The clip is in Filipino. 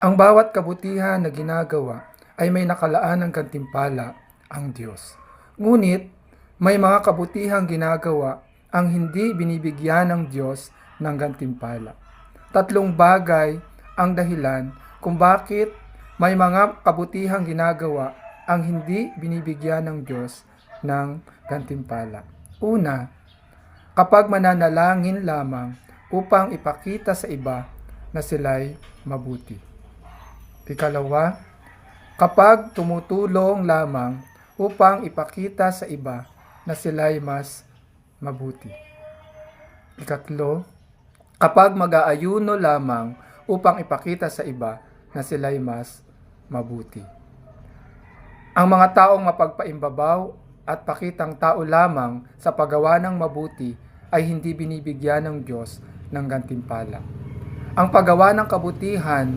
Ang bawat kabutihan na ginagawa ay may nakalaan ng gantimpala ang Diyos. Ngunit may mga kabutihang ginagawa ang hindi binibigyan ng Diyos ng gantimpala. Tatlong bagay ang dahilan kung bakit may mga kabutihang ginagawa ang hindi binibigyan ng Diyos ng gantimpala. Una, kapag mananalangin lamang upang ipakita sa iba na sila'y mabuti. Ikalawa, kapag tumutulong lamang upang ipakita sa iba na sila'y mas mabuti. Ikatlo, kapag mag-aayuno lamang upang ipakita sa iba na sila'y mas mabuti. Ang mga taong mapagpaimbabaw at pakitang tao lamang sa paggawa ng mabuti ay hindi binibigyan ng Diyos ng gantimpala. Ang paggawa ng kabutihan